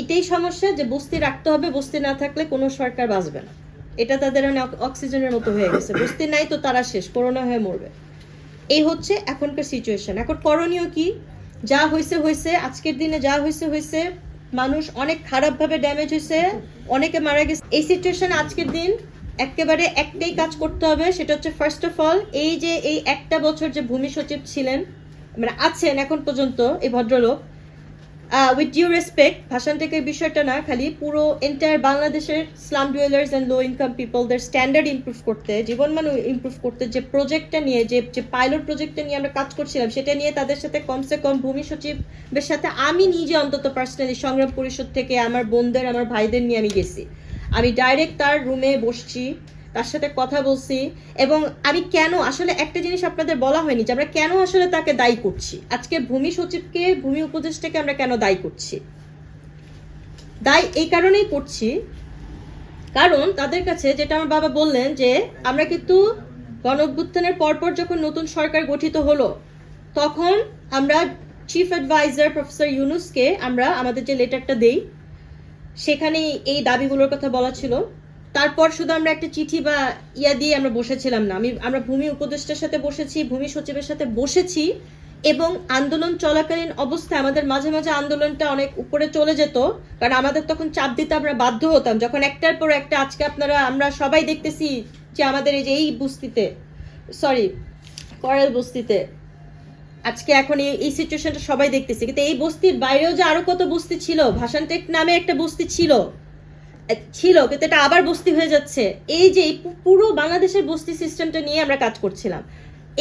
এটাই সমস্যা যে বস্তি রাখতে হবে, বস্তি না থাকলে কোনো সরকার বাঁচবে না। এটা তাদের অক্সিজেনের মতো হয়ে গেছে। বস্তি নাই তো তারা শেষ, করোনা হয়ে মরবে। এই হচ্ছে এখনকার সিচুয়েশন এখন করণীয় কি? যা হয়েছে হয়েছে আজকের দিনে যা হয়েছে হয়েছে মানুষ অনেক খারাপভাবে ড্যামেজ হয়েছে অনেকে মারা গেছে। এই সিচুয়েশন আজকের দিন একেবারে একটাই কাজ করতে হবে, সেটা হচ্ছে ফার্স্ট অফ অল এই যে এই একটা বছর যে ভূমি সচিব ছিলেন মানে আছেন এখন পর্যন্ত এই ভদ্রলোক উইথ ডিউ রেসপেক্ট এই বিষয়টা না, খালি পুরো এন্টায়ার বাংলাদেশের slum dwellers and low income পিপলদের standard improve করতে, জীবনমান ইমপ্রুভ করতে যে প্রজেক্টটা নিয়ে, যে যে পাইলট প্রজেক্টটা নিয়ে আমরা কাজ করছিলাম, সেটা নিয়ে তাদের সাথে কমসে কম ভূমি সচিবের সাথে আমি নিজে অন্তত পার্সোনালি সংগ্রাম পরিষদ থেকে আমার বোনদের, আমার ভাইদের নিয়ে আমি গেছি। আমি ডাইরেক্ট তার রুমে বসছি তার সাথে কথা বলছি এবং আমি কেন, আসলে একটা জিনিস আপনাদের বলা হয়নি যে আমরা কেন আসলে তাকে দায়ী করছি। আজকে ভূমি সচিবকে, ভূমি উপদেষ্টাকে আমরা কেন দায়ী করছি? দায়ী এই কারণেই করছি, কারণ তাদের কাছে যেটা আমার বাবা বললেন যে আমরা কিন্তু গণ অভ্যুত্থানের পরপর যখন নতুন সরকার গঠিত হলো, তখন আমরা চিফ অ্যাডভাইজার প্রফেসর ইউনুসকে আমরা আমাদের যে লেটারটা দেই সেখানে এই দাবিগুলোর কথা বলা ছিল। তারপর শুধু আমরা একটা চিঠি বা ইয়া দিয়ে আমরা বসেছিলাম না। আমি, আমরা ভূমি উপদেষ্টার সাথে বসেছি, ভূমি সচিবের সাথে বসেছি এবং আন্দোলন চলাকালীন অবস্থায় আমাদের মাঝে মাঝে আন্দোলনটা অনেক উপরে চলে যেত, কারণ আমাদের তখন চাপ দিতে আমরা বাধ্য হতাম। যখন একটার পর একটা আজকে আপনারা, আমরা সবাই দেখতেছি যে আমাদের এই যে এই বস্তিতে সরি করেল বস্তিতে, আজকে এখন এই সিচুয়েশনটা সবাই দেখতেছি। কিন্তু এই বস্তির বাইরেও যে আরও কত বস্তি ছিল ভাষানটেক নামে একটা বস্তি ছিল ছিল, কিন্তু এটা আবার বস্তি হয়ে যাচ্ছে। এই যে পুরো বাংলাদেশের বস্তি সিস্টেমটা নিয়ে আমরা কাজ করছিলাম।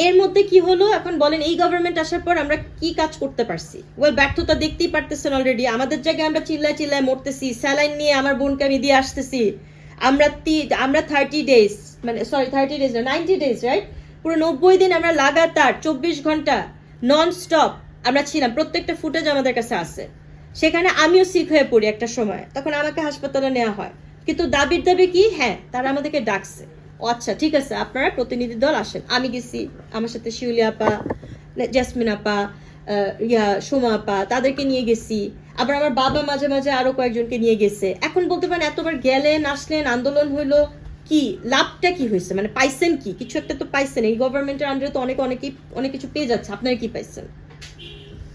এর মধ্যে কি হলো? এখন বলেন, এই গভর্নমেন্ট আসার পর আমরা কি কাজ করতে পারছি? ওয়েল ব্যর্থতা দেখতেই পারতেছেন অলরেডি আমাদের জায়গায় আমরা চিল্লায় চিল্লায় মরতেছি। স্যালাইন নিয়ে আমার বোনকে আমি দিয়ে আসতেছি। আমরা আমরা থার্টি ডেজ মানে সরি থার্টি ডেজ না নাইনটি ডেজ রাইট পুরো নব্বই দিন আমরা লাগাতার চব্বিশ ঘণ্টা নন স্টপ আমরা ছিলাম। প্রত্যেকটা ফুটেজ আমাদের কাছে আছে। সেখানে আমিও সিক হয়ে পড়ি একটা সময়। তখন আমাকে হাসপাতালে নেওয়া হয়। কিন্তু দাবির দাবি কি? হ্যাঁ তারা আমাদেরকে ডাকছে। ও আচ্ছা ঠিক আছে, আপনারা প্রতিনিধি দল আসেন। আমি গেছি, আমার সাথে শিউলি আপা জেসমিন আপা ইয়া, সোমা আপা, তাদেরকে নিয়ে গেছি। আবার আমার বাবা মাঝে মাঝে আরও কয়েকজনকে নিয়ে গেছে। এখন বলতে পারেন, এতবার গেলেন, আসলেন, আন্দোলন হইল কি? লাভটা কি হয়েছে? মানে পাইছেন কি? কিছু একটা তো পাইছেন। এই গভর্নমেন্টের আন্ডারে তো অনেক, অনেকেই, অনেক কিছু পেয়ে যাচ্ছে। আপনারা কি পাইছেন?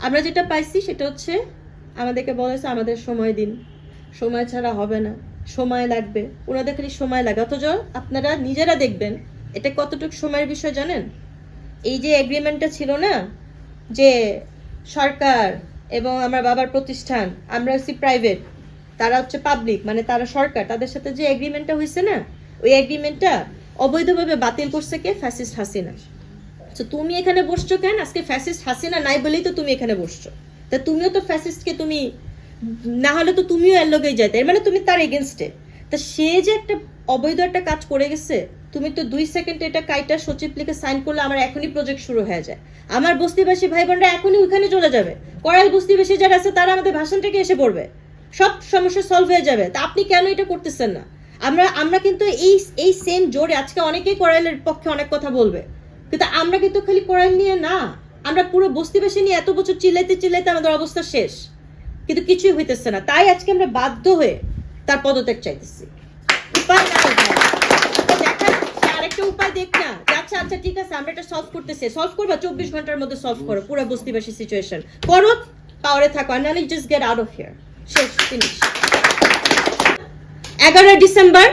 আমরা যেটা পাইছি সেটা হচ্ছে আমাদেরকে বলেছে আমাদের সময় দিন। সময় ছাড়া হবে না। সময় লাগবে। ওনাদের খালি সময় লাগে। অথচ আপনারা নিজেরা দেখবেন, এটা কতটুকু সময়ের বিষয় জানেন? এই যে এগ্রিমেন্টটা ছিল না, যে সরকার এবং আমার বাবার প্রতিষ্ঠান, আমরা হচ্ছি প্রাইভেট তারা হচ্ছে পাবলিক মানে তারা সরকার, তাদের সাথে যে এগ্রিমেন্টটা হয়েছে না, ওই এগ্রিমেন্টটা অবৈধভাবে বাতিল করছে কে? ফ্যাসিস্ট হাসিনা। তো তুমি এখানে বসছো কেন? আজকে ফ্যাসিস্ট হাসিনা নাই বলেই তো তুমি এখানে বসছো। তা তুমিও তো ফ্যাসিস্টকে তুমি, না হলে তো তুমিও এর লগেই যাইতে। মানে তুমি তার এগেনস্টে তা সে যে একটা অবৈধ একটা কাজ করে গেছে, তুমি তো দুই সেকেন্ডে এটা কাইটা সচিব লিখে সাইন করলে আমার এখনই প্রজেক্ট শুরু হয়ে যায়। আমার বস্তিবাসী ভাই বোনরা এখনই ওইখানে চলে যাবে। করাল বস্তিবাসী যারা আছে, তারা আমাদের ভাষণ থেকে এসে পড়বে। সব সমস্যা সলভ হয়ে যাবে। তা আপনি কেন এটা করতেছেন না? আমরা আমরা কিন্তু এই এই সেম জোরে আজকে অনেকেই করাইলের পক্ষে অনেক কথা বলবে। কিন্তু আমরা কিন্তু খালি করাইল নিয়ে না। আমরা পুরো বস্তিবাসী নিয়ে এত বছর চিল্লাইতে চিল্লাইতে আমাদের অবস্থা শেষ। কিন্তু কিছুই হইতেছে না। তাই আজকে আমরা বাধ্য হয়ে তার পদত্যাগ চাইতেছি। উপায় আরেকটা উপায় দেখ না। আচ্ছা আচ্ছা ঠিক আছে, আমরা এটা সলভ করতেছি। সলভ করবা? চব্বিশ ঘণ্টার মধ্যে সলভ করো পুরো বস্তিবাসী সিচুয়েশন করো পাওয়ারে থাকো আর নাহলে just get out of here শেষ ফিনিশ এগারোই ডিসেম্বর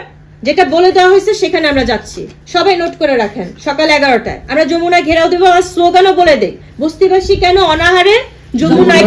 যেটা বলে দেওয়া হয়েছে সেখানে আমরা যাচ্ছি। সবাই নোট করে রাখেন সকাল এগারোটায়। আমরা যমুনা ঘেরাও দেবো আর স্লোগানও বলে দেই। বস্তিবাসী কেন অনাহারে? যমুনায়?